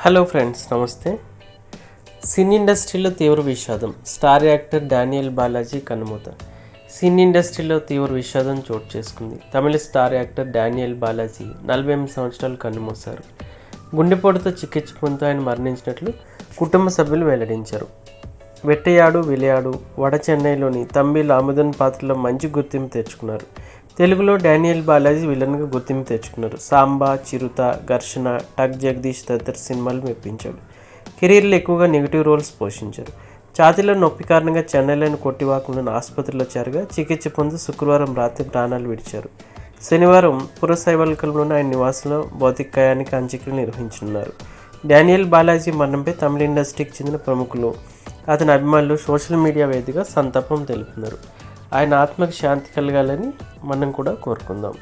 Hello friends నమస్తే. సినీ ఇండస్ట్రీలో తీవ్ర విషాదం. స్టార్ యాక్టర్ డానియల్ బాలాజీ కనుమూత. సినీ ఇండస్ట్రీలో తీవ్ర విషాదం చోటు చేసుకుంది. తమిళ స్టార్ యాక్టర్ డానియల్ బాలాజీ నలభై ఎనిమిది సంవత్సరాలు కన్నుమూశారు. గుండెపోటుతో చికిత్స పొందుతూ ఆయన మరణించినట్లు కుటుంబ సభ్యులు వెల్లడించారు. వెట్టయాడు విలయాడు వడ చెన్నైలోని తంబి లాముదన్ పాత్రలో మంచి గుర్తింపు తెచ్చుకున్నారు. తెలుగులో డానియల్ బాలాజీ విలన్గా గుర్తింపు తెచ్చుకున్నారు. సాంబా చిరుత ఘర్షణ టక్ జగదీష్ తదితర సినిమాలు మెప్పించాడు. కెరీర్లో ఎక్కువగా నెగిటివ్ రోల్స్ పోషించారు. ఛాతీలో నొప్పి కారణంగా చెన్నైలోని కొట్టివాకుండా ఆసుపత్రిలో చేరగా చికిత్స పొంది శుక్రవారం రాత్రి ప్రాణాలు విడిచారు. శనివారం పురసైవల్కంలోని ఆయన నివాసంలో భౌతికాయానికి అంత్యక్రియలు నిర్వహించనున్నారు. డానియల్ బాలాజీ మరణంపై తమిళ ఇండస్ట్రీకి చెందిన ప్రముఖులు అతని అభిమానులు సోషల్ మీడియా వేదికగా సంతాపం తెలుపుతున్నారు. ఆయన ఆత్మకు శాంతి కలగాలని మనం కూడా కోరుకుందాం.